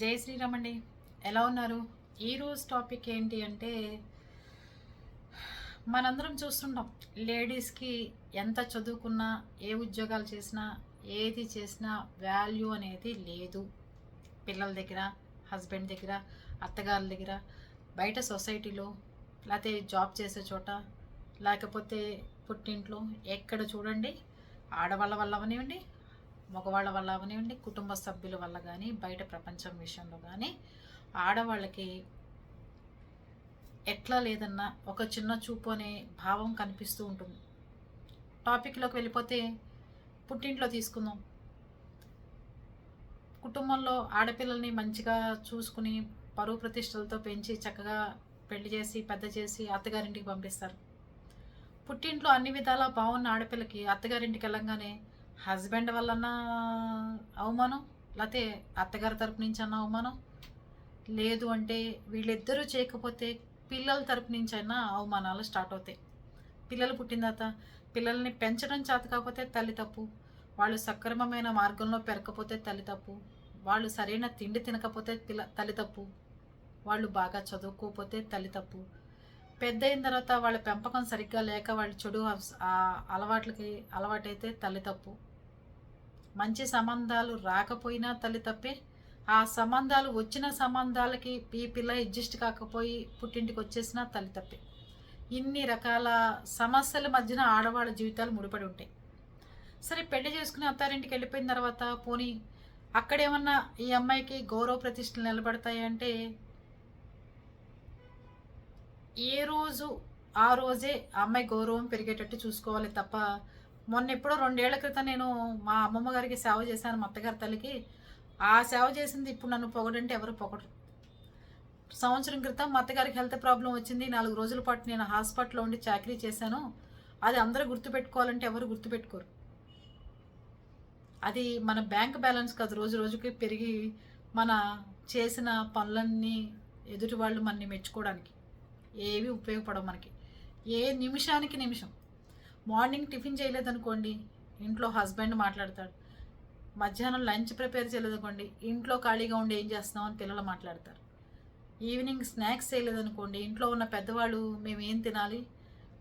జై శ్రీరామ్ అండి ఎలా ఉన్నారు? ఈరోజు టాపిక్ ఏంటి అంటే మనందరం చూస్తుంటాం. లేడీస్కి ఎంత చదువుకున్నా ఏ ఉద్యోగాలు చేసినా ఏది చేసినా వాల్యూ అనేది లేదు. పిల్లల దగ్గర హస్బెండ్ దగ్గర అత్తగారి దగ్గర బయట సొసైటీలో లేకపోతే జాబ్ చేసే చోట లేకపోతే పుట్టింట్లో ఎక్కడ చూడండి ఆడవాళ్ళ వల్ల అవనివ్వండి మగవాళ్ళ వల్ల అవనివ్వండి కుటుంబ సభ్యుల వల్ల కానీ బయట ప్రపంచం విషయంలో కానీ ఆడవాళ్ళకి ఎట్లా లేదన్నా ఒక చిన్న చూపు అనే భావం కనిపిస్తూ ఉంటుంది. టాపిక్లోకి వెళ్ళిపోతే పుట్టింట్లో తీసుకుందాం. కుటుంబంలో ఆడపిల్లల్ని మంచిగా చూసుకుని పరువు ప్రతిష్టలతో పెంచి చక్కగా పెళ్ళి చేసి పెద్ద చేసి అత్తగారింటికి పంపిస్తారు. పుట్టింట్లో అన్ని విధాలా బాగున్న ఆడపిల్లకి అత్తగారింటికి వెళ్ళంగానే హస్బెండ్ వల్లన్నా అవమానం? లేకపోతే అత్తగారి తరపు నుంచి అన్న అవమానం? లేదు అంటే వీళ్ళిద్దరూ చేయకపోతే పిల్లల తరపు నుంచి అయినా అవమానాలు స్టార్ట్ అవుతాయి. పిల్లలు పుట్టిన తర్వాత పిల్లల్ని పెంచడం చేత కాకపోతే తల్లి తప్పు. వాళ్ళు సక్రమమైన మార్గంలో పెరగకపోతే తల్లి తప్పు. వాళ్ళు సరైన తిండి తినకపోతే పిల్ల తల్లి తప్పు. వాళ్ళు బాగా చదువుకోకపోతే తల్లి తప్పు. పెద్ద అయిన తర్వాత వాళ్ళ పెంపకం సరిగ్గా లేక వాళ్ళు చెడు అలవాట్లకి అలవాటైతే తల్లి తప్పు. మంచి సంబంధాలు రాకపోయినా తల్లి తప్పే. ఆ సంబంధాలు వచ్చిన సంబంధాలకి ఈ పిల్ల అడ్జస్ట్ కాకపోయి పుట్టింటికి వచ్చేసినా తల్లి తప్పే. ఇన్ని రకాల సమస్యల మధ్యన ఆడవాళ్ళ జీవితాలు ముడిపడి ఉంటాయి. సరే పెళ్ళి చేసుకుని అత్తారింటికి వెళ్ళిపోయిన తర్వాత పోనీ అక్కడేమన్నా ఈ అమ్మాయికి గౌరవ ప్రతిష్టలు నిలబడతాయి అంటే ఏ రోజు ఆ రోజే అమ్మాయి గౌరవం పెరిగేటట్టు చూసుకోవాలి తప్ప మొన్న ఎప్పుడో రెండేళ్ళ క్రితం నేను మా అమ్మమ్మ గారికి సేవ చేశాను మా అత్తగారి తల్లికి. ఆ సేవ చేసింది ఇప్పుడు నన్ను పొగడంటే ఎవరు పొగడరు. సంవత్సరం క్రితం మా అత్తగారికి హెల్త్ ప్రాబ్లం వచ్చింది నాలుగు రోజుల పాటు నేను హాస్పిటల్లో ఉండి చాకరీ చేశాను. అది అందరూ గుర్తుపెట్టుకోవాలంటే ఎవరు గుర్తుపెట్టుకోరు. అది మన బ్యాంక్ బ్యాలెన్స్ కాదు రోజు రోజుకి పెరిగి మన చేసిన పనులన్నీ ఎదుటి వాళ్ళు మనని మెచ్చుకోవడానికి. ఏవి ఉపయోగపడవు మనకి. ఏ నిమిషానికి నిమిషం. మార్నింగ్ టిఫిన్ చేయలేదనుకోండి ఇంట్లో హస్బెండ్ మాట్లాడతాడు. మధ్యాహ్నం లంచ్ ప్రిపేర్ చేయలేదనుకోండి ఇంట్లో ఖాళీగా ఉండి ఏం చేస్తున్నాం అని పిల్లలు మాట్లాడతారు. ఈవినింగ్ స్నాక్స్ చేయలేదనుకోండి ఇంట్లో ఉన్న పెద్దవాళ్ళు మేము ఏం తినాలి?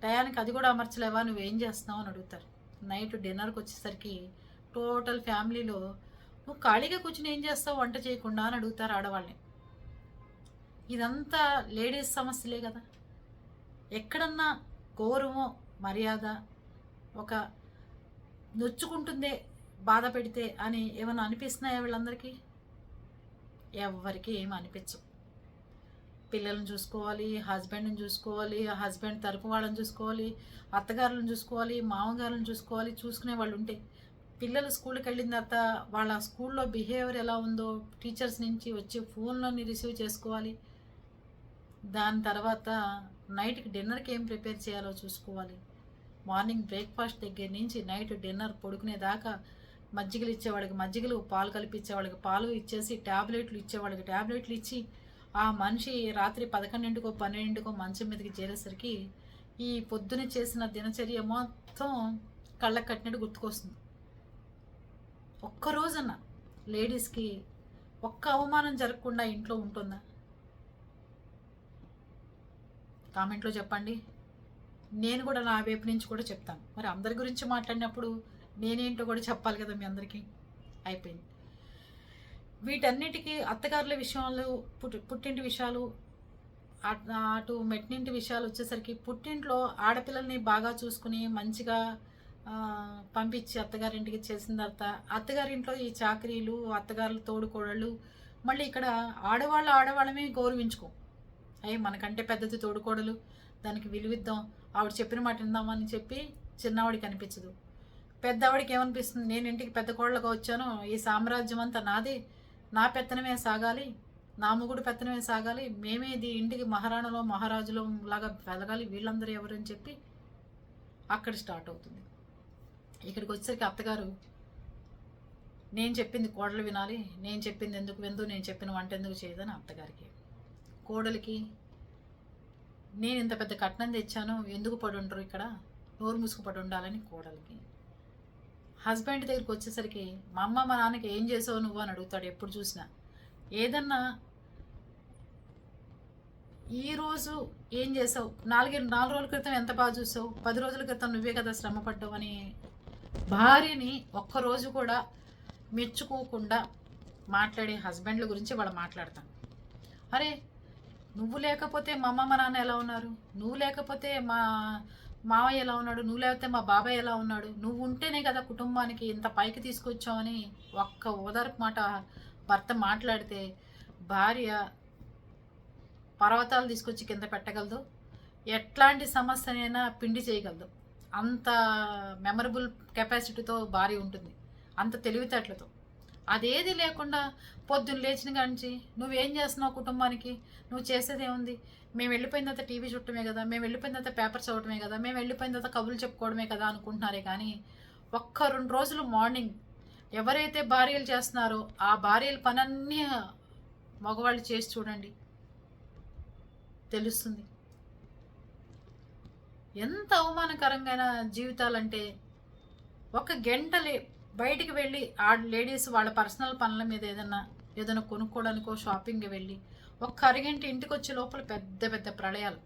టయానికి అది కూడా అమర్చలేవా? నువ్వేం చేస్తున్నావు? అని అడుగుతారు. నైట్ డిన్నర్కి వచ్చేసరికి టోటల్ ఫ్యామిలీలో నువ్వు ఖాళీగా కూర్చుని ఏం చేస్తావు? వంట చేయకుండా అని అడుగుతారు ఆడవాళ్ళని. ఇదంతా లేడీస్ సమస్యలే కదా. ఎక్కడన్నా గౌరవం మర్యాద ఒక నొచ్చుకుంటుందే బాధ పెడితే అని ఏమైనా అనిపిస్తున్నాయా వీళ్ళందరికీ? ఎవరికి ఏమి అనిపించవు. పిల్లల్ని చూసుకోవాలి హస్బెండ్ని చూసుకోవాలి హస్బెండ్ తరపు వాళ్ళని చూసుకోవాలి అత్తగారులను చూసుకోవాలి మామగారులను చూసుకోవాలి చూసుకునే వాళ్ళు ఉంటే పిల్లలు స్కూల్కి వెళ్ళిన తర్వాత వాళ్ళ స్కూల్లో బిహేవియర్ ఎలా ఉందో టీచర్స్ నుంచి వచ్చి ఫోన్లోని రిసీవ్ చేసుకోవాలి. దాని తర్వాత నైట్కి డిన్నర్కి ఏం ప్రిపేర్ చేయాలో చూసుకోవాలి. మార్నింగ్ బ్రేక్ఫాస్ట్ దగ్గర నుంచి నైట్ డిన్నర్ పడుకునేదాకా మజ్జిగలు ఇచ్చేవాడికి మజ్జిగలు పాలు కలిపించేవాడికి పాలు ఇచ్చేసి ట్యాబ్లెట్లు ఇచ్చేవాడికి ట్యాబ్లెట్లు ఇచ్చి ఆ మనిషి రాత్రి పదకొండింటికో పన్నెండింటికో మంచం మీదకి చేరేసరికి ఈ పొద్దున చేసిన దినచర్య మొత్తం కళ్ళకు కట్టినట్టు గుర్తుకొస్తుంది. ఒక్క రోజన్న లేడీస్కి ఒక్క అవమానం జరగకుండా ఇంట్లో ఉంటుందా? కామెంట్లో చెప్పండి. నేను కూడా నా వైపు నుంచి కూడా చెప్తాను. మరి అందరి గురించి మాట్లాడినప్పుడు నేనేంటో కూడా చెప్పాలి కదా మీ అందరికీ? అయిపోయింది. వీటన్నిటికీ అత్తగారుల విషయాలు పుట్టి పుట్టింటి విషయాలు అటు మెట్టింటి విషయాలు వచ్చేసరికి పుట్టింట్లో ఆడపిల్లల్ని బాగా చూసుకుని మంచిగా పంపించి అత్తగారింటికి చేసిన తర్వాత అత్తగారింట్లో ఈ చాకరీలు అత్తగారుల తోడుకోడళ్ళు మళ్ళీ ఇక్కడ ఆడవాళ్ళు ఆడవాళ్ళమే గౌరవించుకో. అయ్యి మనకంటే పెద్దది తోడుకోడలు. దానికి విలువిద్దాం. ఆవిడ చెప్పిన మాట విందామని చెప్పి చిన్నవాడికి అనిపించదు. పెద్దవాడికి ఏమనిపిస్తుంది? నేను ఇంటికి పెద్ద కోళ్ళగా వచ్చాను. ఈ సామ్రాజ్యం అంతా నాదే. నా పెత్తనమే సాగాలి. నా ముగుడు పెత్తనమే సాగాలి. మేమే ఇది ఇంటికి మహారాణలో మహారాజులో లాగా వెలగాలి. వీళ్ళందరూ ఎవరు అని చెప్పి అక్కడ స్టార్ట్ అవుతుంది. ఇక్కడికి వచ్చేసరికి అత్తగారు నేను చెప్పింది కోడలు వినాలి. నేను చెప్పింది ఎందుకు విందు? నేను చెప్పిన వంట ఎందుకు చేయదని అత్తగారికి కోడలికి నేను ఇంత పెద్ద కట్నం తెచ్చాను ఎందుకు పడి ఇక్కడ? నోరు మూసుకు పడి ఉండాలని కోడలికి. హస్బెండ్ దగ్గరికి వచ్చేసరికి మా అమ్మ మా నాన్నకి ఏం చేసావు నువ్వు? అని అడుగుతాడు ఎప్పుడు చూసినా. ఏదన్నా ఈరోజు ఏం చేసావు? నాలుగు నాలుగు రోజుల క్రితం ఎంత బాగా చూసావు? పది రోజుల క్రితం నువ్వే కదా శ్రమ పడ్డావు అని భార్యని ఒక్కరోజు కూడా మెచ్చుకోకుండా మాట్లాడే హస్బెండ్ల గురించి వాళ్ళు మాట్లాడతాను. అరే నువ్వు లేకపోతే మా అమ్మ మా నాన్న ఎలా ఉన్నారు? నువ్వు లేకపోతే మా మావయ్య ఎలా ఉన్నాడు? నువ్వు లేకపోతే మా బాబాయ్ ఎలా ఉన్నాడు? నువ్వు ఉంటేనే కదా కుటుంబానికి ఇంత పైకి తీసుకొచ్చావని ఒక్క ఓదార్పు మాట భర్త మాట్లాడితే భార్య పర్వతాలు తీసుకొచ్చి కింద పెట్టగలదు. ఎట్లాంటి సమస్యనైనా పిండి చేయగలదు. అంత మెమరబుల్ కెపాసిటీతో భార్య ఉంటుంది. అంత తెలివితేటలతో. అదేది లేకుండా పొద్దున్న లేచిన కాంచి నువ్వేం చేస్తున్నావు కుటుంబానికి? నువ్వు చేసేది ఏముంది? మేము వెళ్ళిపోయిన తర్వాత టీవీ చుట్టమే కదా మేము వెళ్ళిపోయిన తర్వాత పేపర్ చదవటమే కదా మేము వెళ్ళిపోయిన తర్వాత కబుర్లు చెప్పుకోవడమే కదా అనుకుంటున్నారే కానీ ఒక్క రెండు రోజులు మార్నింగ్ ఎవరైతే భార్యలు చేస్తున్నారో ఆ భార్యల పనన్నీ మగవాళ్ళు చేసి చూడండి. తెలుస్తుంది. ఎంత అవమానకరంగా జీవితాలంటే ఒక గంటలే బయటికి వెళ్ళి ఆ లేడీస్ వాళ్ళ పర్సనల్ పనుల మీద ఏదైనా ఏదైనా కొనుక్కోవడానికో షాపింగ్కి వెళ్ళి ఒక్క అరగంట ఇంటికి వచ్చే లోపల పెద్ద పెద్ద ప్రళయాలు.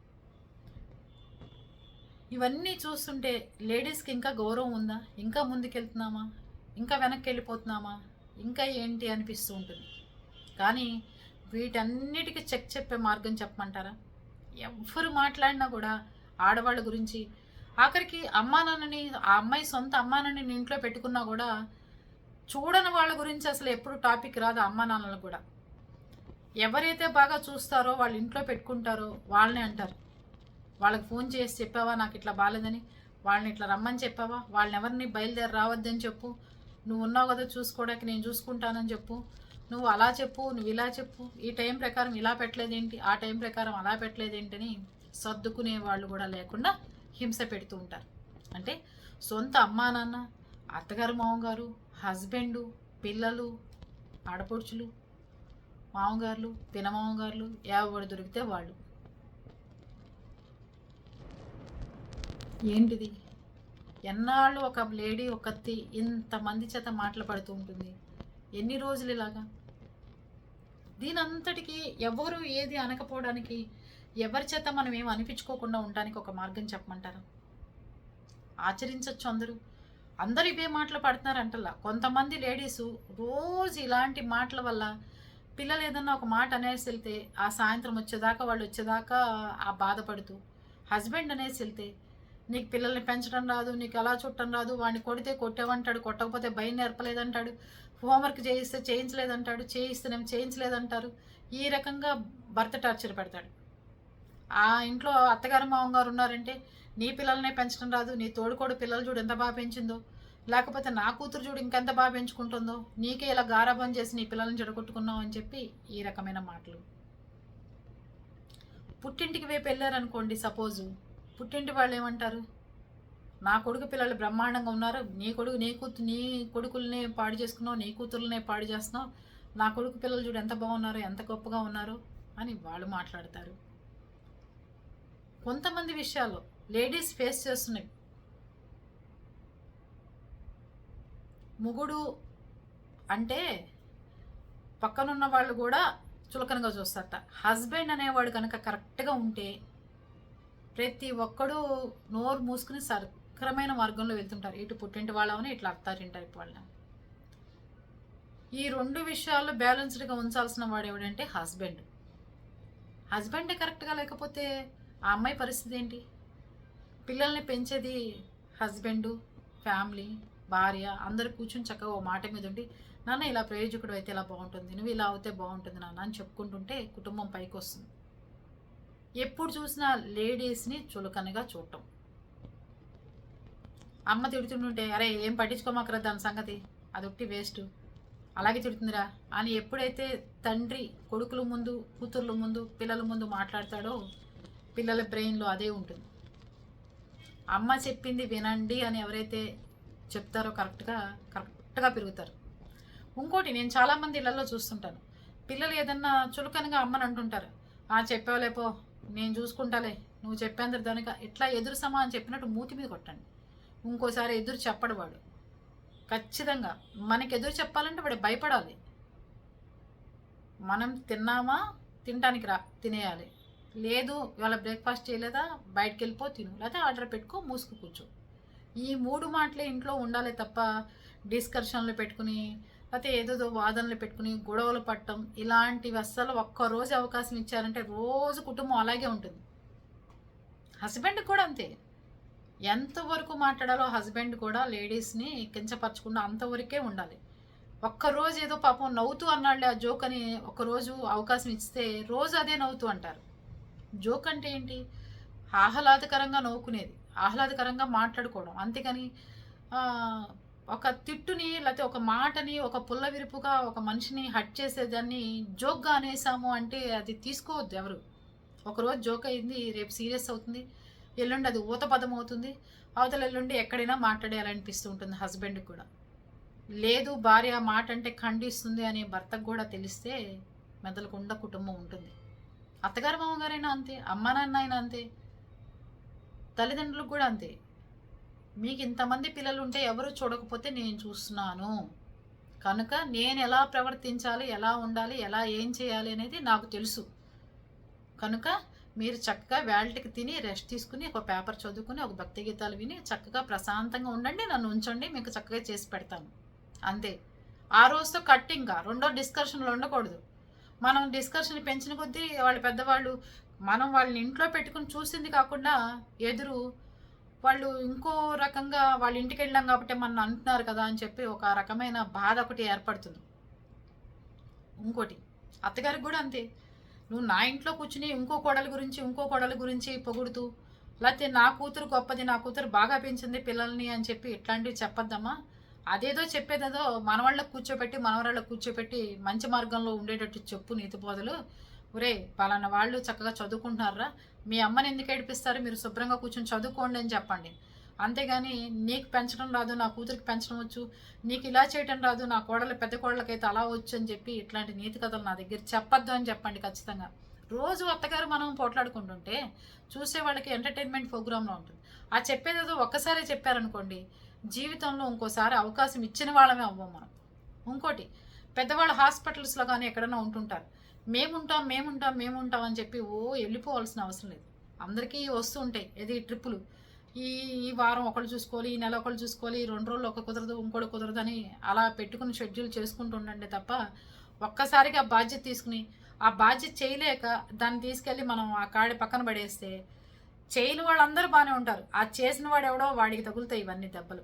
ఇవన్నీ చూస్తుంటే లేడీస్కి ఇంకా గౌరవం ఉందా? ఇంకా ముందుకెళ్తున్నామా? ఇంకా వెనక్కి వెళ్ళిపోతున్నామా ఇంకా ఏంటి అనిపిస్తూ ఉంటుంది. కానీ వీటన్నిటికీ చెక్ చెప్పే మార్గం చెప్పమంటారా? ఎవరు మాట్లాడినా కూడా ఆడవాళ్ళ గురించి ఆఖరికి అమ్మా నాన్నని ఆ అమ్మాయి సొంత అమ్మా నాన్నని ఇంట్లో పెట్టుకున్నా కూడా చూడని వాళ్ళ గురించి అసలు ఎప్పుడు టాపిక్ రాదు అమ్మా నాన్నలు కూడా. ఎవరైతే బాగా చూస్తారో వాళ్ళు ఇంట్లో పెట్టుకుంటారో వాళ్ళని అంటారు. వాళ్ళకి ఫోన్ చేసి చెప్పావా నాకు ఇట్లా బాగాలేదని వాళ్ళని ఇట్లా రమ్మని చెప్పావా? వాళ్ళని ఎవరిని బయలుదేరి రావద్దని చెప్పు. నువ్వు ఉన్నావు కదా చూసుకోవడానికి నేను చూసుకుంటానని చెప్పు. నువ్వు అలా చెప్పు నువ్వు ఇలా చెప్పు. ఈ టైం ప్రకారం ఇలా పెట్టలేదేంటి? ఆ టైం ప్రకారం అలా పెట్టలేదేంటని సర్దుకునే వాళ్ళు కూడా లేకుండా హింస పెడుతూ ఉంటారు. అంటే సొంత అమ్మా నాన్న అత్తగారు మామగారు హస్బెండు పిల్లలు ఆడపడుచులు మామగారులు పినమామగారులు ఎవడు దొరికితే వాళ్ళు. ఏంటిది? ఎన్నాళ్ళు ఒక లేడీ ఒకత్తి ఇంతమంది చేత మాటలు పడుతూ ఉంటుంది. ఎన్ని రోజులు ఇలాగా? దీనంతటికీ ఎవరు ఏది అనకపోవడానికి ఎవరి చేత మనం ఏం అనిపించుకోకుండా ఉండడానికి ఒక మార్గం చెప్పమంటారు? ఆచరించవచ్చు అందరూ. అందరు ఇవే మాటలు పడుతున్నారంటల్లా కొంతమంది లేడీసు రోజు ఇలాంటి మాటల వల్ల పిల్లలు ఏదన్నా ఒక మాట అనేసి వెళ్తే ఆ సాయంత్రం వచ్చేదాకా వాళ్ళు వచ్చేదాకా ఆ బాధపడుతూ హస్బెండ్ అనేసి వెళ్తే నీకు పిల్లల్ని పెంచడం రాదు నీకు ఎలా చుట్టం రాదు వాడిని కొడితే కొట్టేవంటాడు కొట్టకపోతే భయం నేర్పలేదంటాడు హోంవర్క్ చేయిస్తే చేయించలేదంటాడు చేయిస్తేనేమో చేయించలేదంటారు ఈ రకంగా భర్త టార్చర్ పెడతాడు. ఆ ఇంట్లో అత్తగారు మామగారు ఉన్నారంటే నీ పిల్లల్నే పెంచడం రాదు నీ తోడుకోడు పిల్లలు చూడు ఎంత బాగా పెంచిందో. లేకపోతే నా కూతురు చూడు ఇంకెంత బాగా పెంచుకుంటుందో. నీకే ఇలా గారాబం చేసి నీ పిల్లల్ని చెడగొట్టుకున్నావు అని చెప్పి ఈ రకమైన మాటలు. పుట్టింటికి వైపు వెళ్ళారనుకోండి సపోజు పుట్టింటి వాళ్ళు ఏమంటారు? నా కొడుకు పిల్లలు బ్రహ్మాండంగా ఉన్నారు నీ కొడుకు నీ కూతు నీ కొడుకుల్నే పాడు చేసుకున్నావు నీ కూతుర్లనే పాడు చేస్తున్నావు. నా కొడుకు పిల్లలు చూడు ఎంత బాగున్నారు ఎంత గొప్పగా ఉన్నారు అని వాళ్ళు మాట్లాడతారు. కొంతమంది విషయాలు లేడీస్ ఫేస్ చేస్తున్నాయి. ముగుడు అంటే పక్కనున్న వాళ్ళు కూడా చులకనగా చూస్తారట. హస్బెండ్ అనేవాడు కనుక కరెక్ట్గా ఉంటే ప్రతి ఒక్కడు నోరు మూసుకుని సక్రమైన మార్గంలో వెళ్తుంటారు. ఇటు పుట్టింటి వాళ్ళమని ఇట్లా అత్తారింటారు వాళ్ళని. ఈ రెండు విషయాలు బ్యాలెన్స్డ్గా ఉంచాల్సిన వాడు ఎవడంటే హస్బెండ్. హస్బెండే కరెక్ట్గా లేకపోతే ఆ అమ్మాయి పరిస్థితి ఏంటి? పిల్లల్ని పెంచేది హస్బెండు ఫ్యామిలీ భార్య అందరు కూర్చుని చక్కగా ఓ మాట మీద ఉండి నాన్న ఇలా ప్రయోజకుడు అయితే ఇలా బాగుంటుంది నువ్వు ఇలా అవుతే బాగుంటుంది నాన్న అని చెప్పుకుంటుంటే కుటుంబం పైకి వస్తుంది. ఎప్పుడు చూసినా లేడీస్ని చులకనగా చూడటం. అమ్మ తిడుతుంటుంటే అరే ఏం పట్టించుకోమాకరా దాని సంగతి? అది ఒకటి వేస్ట్. అలాగే తిడుతుందిరా అని ఎప్పుడైతే తండ్రి కొడుకుల ముందు కూతుర్ల ముందు పిల్లల ముందు మాట్లాడతాడో పిల్లల బ్రెయిన్లో అదే ఉంటుంది. అమ్మ చెప్పింది వినండి అని ఎవరైతే చెప్తారో కరెక్ట్గా కరెక్ట్గా పెరుగుతారు. ఇంకోటి నేను చాలామంది ఇళ్ళలో చూస్తుంటాను. పిల్లలు ఏదన్నా చులకనగా అమ్మని అంటుంటారు. ఆ చెప్పావులేపో నేను చూసుకుంటాలే. నువ్వు చెప్పేందరు దానిక ఇట్లా ఎదురు సమా అని చెప్పినట్టు మూతి మీద కొట్టండి. ఇంకోసారి ఎదురు చెప్పడు వాడు. ఖచ్చితంగా మనకి ఎదురు చెప్పాలంటే వాడు భయపడాలి. మనం తిన్నామా? తినడానికి రా తినేయాలి. లేదు ఇవాళ బ్రేక్ఫాస్ట్ చేయలేదా? బయటకు వెళ్ళిపో తిను. లేకపోతే ఆర్డర్ పెట్టుకో మూసుకు కూర్చో. ఈ మూడు మాటలే ఇంట్లో ఉండాలి తప్ప డిస్కషన్లు పెట్టుకుని లేకపోతే ఏదేదో వాదనలు పెట్టుకుని గొడవలు పట్టడం ఇలాంటివి అస్సలు ఒక్కరోజు అవకాశం ఇచ్చారంటే రోజు కుటుంబం అలాగే ఉంటుంది. హస్బెండ్ కూడా అంతే. ఎంతవరకు మాట్లాడాలో హస్బెండ్ కూడా లేడీస్ని కించపరచకుండా అంతవరకే ఉండాలి. ఒక్కరోజు ఏదో పాపం నవ్వుతూ అన్నాడులే ఆ జోక్ అని ఒకరోజు అవకాశం ఇస్తే రోజు అదే నవ్వుతూ అంటారు. జోక్ అంటే ఏంటి? ఆహ్లాదకరంగా నవ్వుకునేది. ఆహ్లాదకరంగా మాట్లాడుకోవడం. అంతేకాని ఒక తిట్టుని లేకపోతే ఒక మాటని ఒక పుల్ల విరుపుగా ఒక మనిషిని హట్ చేసేదాన్ని జోక్గా అనేసాము అంటే అది తీసుకోవద్దు ఎవరు. ఒకరోజు జోక్ అయింది రేపు సీరియస్ అవుతుంది. ఎల్లుండి అది ఊత పదం అవుతుంది. అవతల ఎల్లుండి ఎక్కడైనా మాట్లాడేయాలనిపిస్తూ ఉంటుంది హస్బెండ్కి కూడా. లేదు భార్య మాట అంటే ఖండిస్తుంది అనే భర్తకు కూడా తెలిస్తే మెదలకుండా కుటుంబం ఉంటుంది. అత్తగారు మామగారైనా అంతే అమ్మ నాన్న అయినా అంతే తల్లిదండ్రులకు కూడా అంతే. మీకు ఇంతమంది పిల్లలు ఉంటే ఎవరు చూడకపోతే నేను చూస్తున్నాను. కనుక నేను ఎలా ప్రవర్తించాలి ఎలా ఉండాలి ఎలా ఏం చేయాలి అనేది నాకు తెలుసు. కనుక మీరు చక్కగా వ్యాల్ట్కి తిని రెస్ట్ తీసుకుని ఒక పేపర్ చదువుకుని ఒక భక్తి గీతాలు విని చక్కగా ప్రశాంతంగా ఉండండి నన్ను ఉంచండి మీకు చక్కగా చేసి పెడతాను. అంతే. ఆ రోజుతో కట్టింగా రెండో డిస్కషన్లు ఉండకూడదు. మనం డిస్కషన్ పెంచిన కొద్దీ వాళ్ళ పెద్దవాళ్ళు మనం వాళ్ళని ఇంట్లో పెట్టుకుని చూసింది కాకుండా ఎదురు వాళ్ళు ఇంకో రకంగా వాళ్ళ ఇంటికి వెళ్ళాం కాబట్టి మన అంటున్నారు కదా అని చెప్పి ఒక రకమైన బాధ ఒకటి ఏర్పడుతుంది. ఇంకోటి అత్తగారికి కూడా అంతే. నువ్వు నా ఇంట్లో కూర్చుని ఇంకో కోడల గురించి ఇంకో కోడల గురించి పొగుడుతూ లేకపోతే నా కూతురు గొప్పది నా కూతురు బాగా పెంచింది పిల్లల్ని అని చెప్పి ఇట్లాంటివి చెప్పొద్దమ్మా. అదేదో చెప్పేదేదో మనవాళ్ళకు కూర్చోపెట్టి మనవరాళ్ళకు కూర్చోపెట్టి మంచి మార్గంలో ఉండేటట్టు చెప్పు నీతి బోధలు. ఒరే పలానా వాళ్ళు చక్కగా చదువుకుంటున్నారా మీ అమ్మని ఎందుకు ఏడిపిస్తారు? మీరు శుభ్రంగా కూర్చొని చదువుకోండి అని చెప్పండి. అంతేగాని నీకు పెంచడం రాదు నా కూతురికి పెంచడం వచ్చు. నీకు ఇలా చేయటం రాదు నా కోడలు పెద్ద కోడలకైతే అలా వచ్చు అని చెప్పి ఇట్లాంటి నీతి కథలు నా దగ్గర చెప్పొద్దు అని చెప్పండి ఖచ్చితంగా. రోజు అత్తగారు మనం పోట్లాడుకుంటుంటే చూసే వాళ్ళకి ఎంటర్టైన్మెంట్ ప్రోగ్రాంలో ఉంటుంది. ఆ చెప్పేదేదో ఒక్కసారే చెప్పారనుకోండి జీవితంలో ఇంకోసారి అవకాశం ఇచ్చిన వాళ్ళమే అవ్వం మనం. ఇంకోటి పెద్దవాళ్ళ హాస్పిటల్స్లో కానీ ఎక్కడైనా ఉంటుంటారు. మేముంటాం మేముంటాం మేముంటాం అని చెప్పి ఓ వెళ్ళిపోవాల్సిన అవసరం లేదు. అందరికీ వస్తూ ఉంటాయి ఏది ట్రిప్పులు. ఈ ఈ వారం ఒకళ్ళు చూసుకోవాలి ఈ నెల ఒకళ్ళు చూసుకోవాలి ఈ రెండు రోజులు ఒక కుదరదు ఇంకోటి కుదరదు అని అలా పెట్టుకుని షెడ్యూల్ చేసుకుంటూ ఉండండి తప్ప ఒక్కసారిగా బాధ్యత తీసుకుని ఆ బాధ్యత చేయలేక దాన్ని తీసుకెళ్ళి మనం ఆ కాడి పక్కన పడేస్తే చేయని వాళ్ళందరూ బాగానే ఉంటారు. ఆ చేసిన వాడు ఎవడో వాడికి తగులుతాయి ఇవన్నీ దెబ్బలు.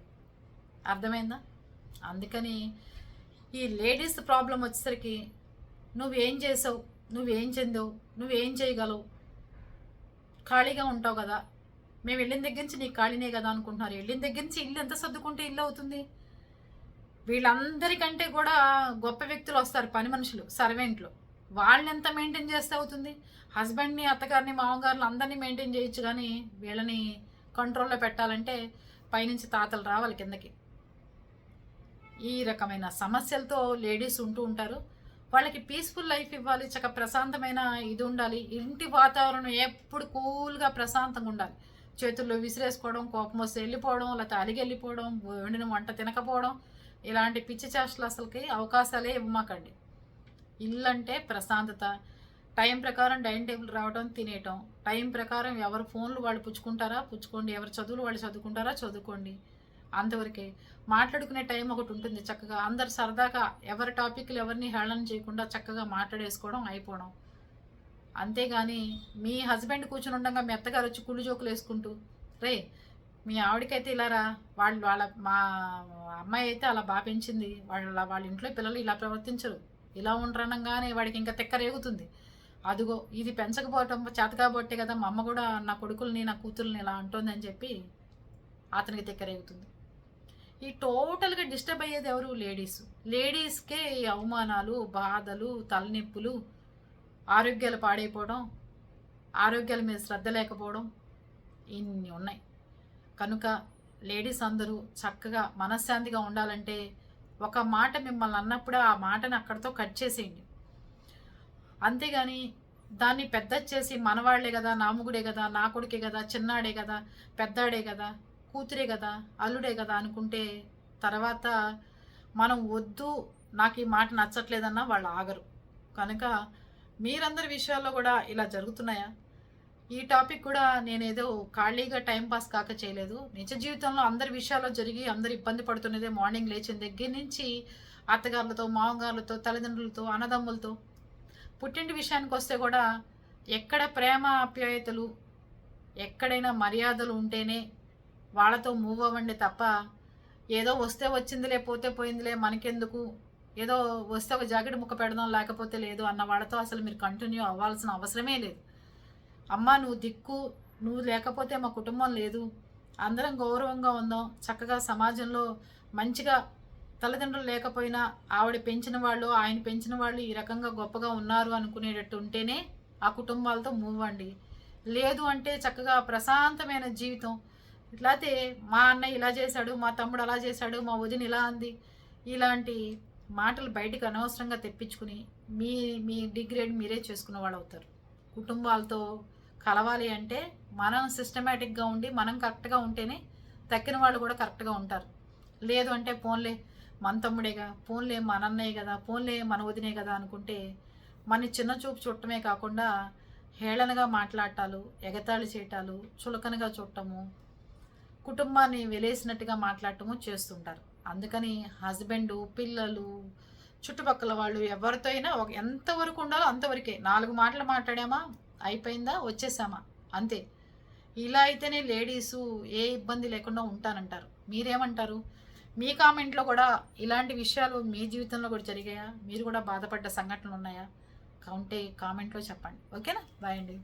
అర్థమైందా? అందుకని ఈ లేడీస్ ప్రాబ్లం వచ్చేసరికి నువ్వేం చేసావు? నువ్వేం చెందావు? నువ్వేం చేయగలవు? ఖాళీగా ఉంటావు కదా. మేము వెళ్ళిన దగ్గర నుంచి నీకు ఖాళీనే కదా అనుకుంటున్నారు. వెళ్ళిన దగ్గర నుంచి ఇల్లు ఎంత సర్దుకుంటే ఇల్లు అవుతుంది? వీళ్ళందరికంటే కూడా గొప్ప వ్యక్తులు వస్తారు పని మనుషులు సర్వెంట్లు. వాళ్ళని ఎంత మెయింటైన్ చేస్తే అవుతుంది? హస్బెండ్ని అత్తగారిని మామగారిని అందరినీ మెయింటైన్ చేయొచ్చు కానీ వీళ్ళని కంట్రోల్లో పెట్టాలంటే పైనుంచి తాతలు రావాలి కిందకి. ఈ రకమైన సమస్యలతో లేడీస్ ఉంటూ ఉంటారు. వాళ్ళకి పీస్ఫుల్ లైఫ్ ఇవ్వాలి చక్క ప్రశాంతమైన ఇది ఉండాలి. ఇంటి వాతావరణం ఎప్పుడు కూల్గా ప్రశాంతంగా ఉండాలి. చేతుల్లో విసిరేసుకోవడం కోపం వస్తే వెళ్ళిపోవడం లేకపోతే అలిగి వెళ్ళిపోవడం వండిన వంట తినకపోవడం ఇలాంటి పిచ్చి చేష్టలు అసలుకి అవకాశాలే ఇవ్వమాకండి. ఇల్లు అంటే ప్రశాంతత. టైం ప్రకారం డైనింగ్ టేబుల్ రావడం తినేయటం. టైం ప్రకారం ఎవరు ఫోన్లు వాళ్ళు పుచ్చుకుంటారా? పుచ్చుకోండి. ఎవరి చదువులు వాళ్ళు చదువుకుంటారా? చదువుకోండి. అంతవరకే మాట్లాడుకునే టైం ఒకటి ఉంటుంది చక్కగా. అందరు సరదాగా ఎవరి టాపిక్లు ఎవరిని హేళన చేయకుండా చక్కగా మాట్లాడేసుకోవడం అయిపోవడం. అంతేగాని మీ హస్బెండ్ కూర్చుని ఉండగా మీ అత్తగారు వచ్చి కుళ్ళు జోకులు వేసుకుంటూ రే మీ ఆవిడకైతే ఇలారా వాళ్ళు వాళ్ళ మా అమ్మాయి అయితే అలా బాగా పెంచింది వాళ్ళ వాళ్ళ ఇంట్లో పిల్లలు ఇలా ప్రవర్తించరు. ఇలా ఉండరనగానే వాడికి ఇంకా తెక్కరేగుతుంది అదిగో ఇది పెంచకపోవటం చేత కాబట్టే కదా మా అమ్మ కూడా నా కొడుకుల్ని నా కూతుర్ని ఇలా అంటోందని చెప్పి అతనికి తెక్కరేగుతుంది ఈ టోటల్గా డిస్టర్బ్ అయ్యేది ఎవరు? లేడీస్. లేడీస్కే ఈ అవమానాలు బాధలు తలనొప్పులు ఆరోగ్యాలు పాడైపోవడం ఆరోగ్యాల మీద శ్రద్ధ లేకపోవడం ఇన్ని ఉన్నాయి. కనుక లేడీస్ అందరూ చక్కగా మనశ్శాంతిగా ఉండాలంటే ఒక మాట మిమ్మల్ని అన్నప్పుడు ఆ మాటను అక్కడితో కట్ చేసేయండి. అంతేగాని దాన్ని పెద్ద చేసి మనవాళ్ళే కదా నాముగుడే కదా నా కొడుకే కదా చిన్నాడే కదా పెద్దాడే కదా కూతురే కదా అల్లుడే కదా అనుకుంటే తర్వాత మనం వద్దు నాకు ఈ మాట నచ్చట్లేదన్నా వాళ్ళు ఆగరు. కనుక మీరందరి విషయాల్లో కూడా ఇలా జరుగుతున్నాయా? ఈ టాపిక్ కూడా నేనేదో ఖాళీగా టైం పాస్ కాక చేయలేదు. నిజ జీవితంలో అందరి విషయాల్లో జరిగి అందరు ఇబ్బంది పడుతున్నదే మార్నింగ్ లేచిన దగ్గర నుంచి అత్తగారులతో మామగారులతో తల్లిదండ్రులతో అన్నదమ్ములతో. పుట్టింటి విషయానికి వస్తే కూడా ఎక్కడ ప్రేమ ఆప్యాయతలు ఎక్కడైనా మర్యాదలు ఉంటేనే వాళ్ళతో మూవ్ అవ్వండి తప్ప ఏదో వస్తే వచ్చిందిలే పోతే పోయిందిలే మనకెందుకు? ఏదో వస్తే ఒక జాకెట్ ముక్క పెడదాం లేకపోతే లేదు అన్న వాళ్ళతో అసలు మీరు కంటిన్యూ అవ్వాల్సిన అవసరమే లేదు. అమ్మ నువ్వు దిక్కు నువ్వు లేకపోతే మా కుటుంబం లేదు. అందరం గౌరవంగా ఉందాం. చక్కగా సమాజంలో మంచిగా తల్లిదండ్రులు లేకపోయినా ఆవిడ పెంచిన వాళ్ళు ఆయన పెంచిన వాళ్ళు ఈ రకంగా గొప్పగా ఉన్నారు అనుకునేటట్టు ఉంటేనే ఆ కుటుంబాలతో మూవ్ అండి లేదు అంటే చక్కగా ప్రశాంతమైన జీవితం. ఇట్లా అయితే మా అన్నయ్య ఇలా చేశాడు మా తమ్ముడు అలా చేశాడు మా వదిన ఇలా అంది. ఇలాంటి మాటలు బయటకు అనవసరంగా తెప్పించుకుని మీ మీ డిగ్రేడ్ మీరే చేసుకున్న వాళ్ళు అవుతారు కుటుంబాలతో కలవాలి అంటే మనం సిస్టమేటిక్గా ఉండి మనం కరెక్ట్గా ఉంటేనే తక్కిన వాళ్ళు కూడా కరెక్ట్గా ఉంటారు. లేదు అంటే ఫోన్లే మన తమ్ముడేగా ఫోన్లే మన అన్నయ్య కదా ఫోన్లే మన వదినే కదా అనుకుంటే మన చిన్న చూపు చూడటమే కాకుండా హేళనగా మాట్లాడటాలు ఎగతాళి చేయటాలు చులకనగా చూడటము కుటుంబాన్ని వెలేసినట్టుగా మాట్లాడటము చేస్తుంటారు. అందుకని హస్బెండ్ పిల్లలు చుట్టుపక్కల వాళ్ళు ఎవరితో అయినా ఒక ఎంతవరకు ఉండాలో అంతవరకే నాలుగు మాటలు మాట్లాడామా? అయిపోయిందా? వచ్చేసామా? అంతే. ఇలా అయితేనే లేడీసు ఏ ఇబ్బంది లేకుండా ఉంటానంటారు. మీరేమంటారు? మీ కామెంట్లో కూడా ఇలాంటి విషయాలు మీ జీవితంలో కూడా జరిగాయా? మీరు కూడా బాధపడ్డ సంఘటనలు ఉన్నాయా? ఉంటే కామెంట్లో చెప్పండి. ఓకేనా? బాయ్ అండి.